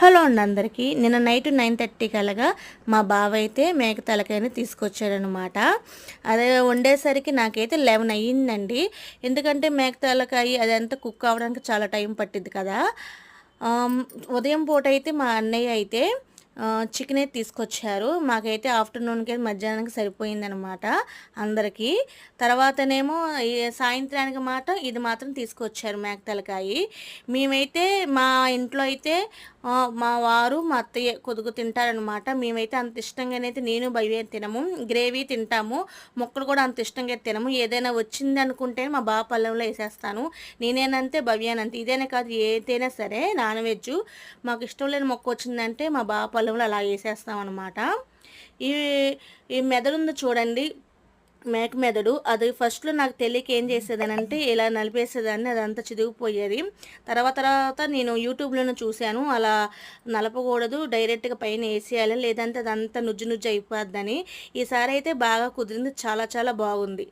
Hello అండి అందరికీ. నిన్న నైట్ నైన్ థర్టీ కలగా మా బావ అయితే మేక తలకాయని తీసుకొచ్చాడనమాట అదే వండేసరికి నాకైతే లెవెన్ అయ్యిందండి. ఎందుకంటే మేక తలకాయ అదంతా కుక్ అవ్వడానికి చాలా టైం పట్టింది కదా. ఉదయం పూట అయితే మా అన్నయ్య అయితే చికెన్ అయితే తీసుకొచ్చారు. మాకైతే ఆఫ్టర్నూన్కి మధ్యాహ్నానికి సరిపోయిందనమాట అందరికీ. తర్వాతనేమో సాయంత్రానికి మాట ఇది మాత్రం తీసుకొచ్చారు మేకతలకాయి మేమైతే మా ఇంట్లో అయితే మా వారు మా అత్తయ్య కొద్దిగా తింటారనమాట మేమైతే అంత ఇష్టంగానైతే నేను భవ్య తినము. గ్రేవీ తింటాము. మొక్కలు కూడా అంత ఇష్టంగా తినము. ఏదైనా వచ్చింది అనుకుంటే మా బావ పళ్ళంలో వేసేస్తాను. నేనేనంతే భవ్యానంతే. ఇదేనా కాదు ఏదైనా సరే నాన్ వెజ్ మాకు ఇష్టం లేని మొక్క వచ్చిందంటే మా బావ పళ్ళెంలో అలా వేసేస్తాం అనమాట ఈ ఈ మెదడుంది చూడండి. మేక మెదడు. అది ఫస్ట్లో నాకు తెలియక ఏం చేసేదానంటే ఇలా నలిపేసేదాన్ని అదంతా చిదిగిపోయేది. తర్వాత తర్వాత నేను యూట్యూబ్లోనే చూశాను. అలా నలపకూడదు డైరెక్ట్గా పైన వేసేయాలి లేదంటే అదంతా నుజ్జు నుజ్జు అయిపోద్దని. ఈసారి అయితే బాగా కుదిరింది చాలా చాలా బాగుంది.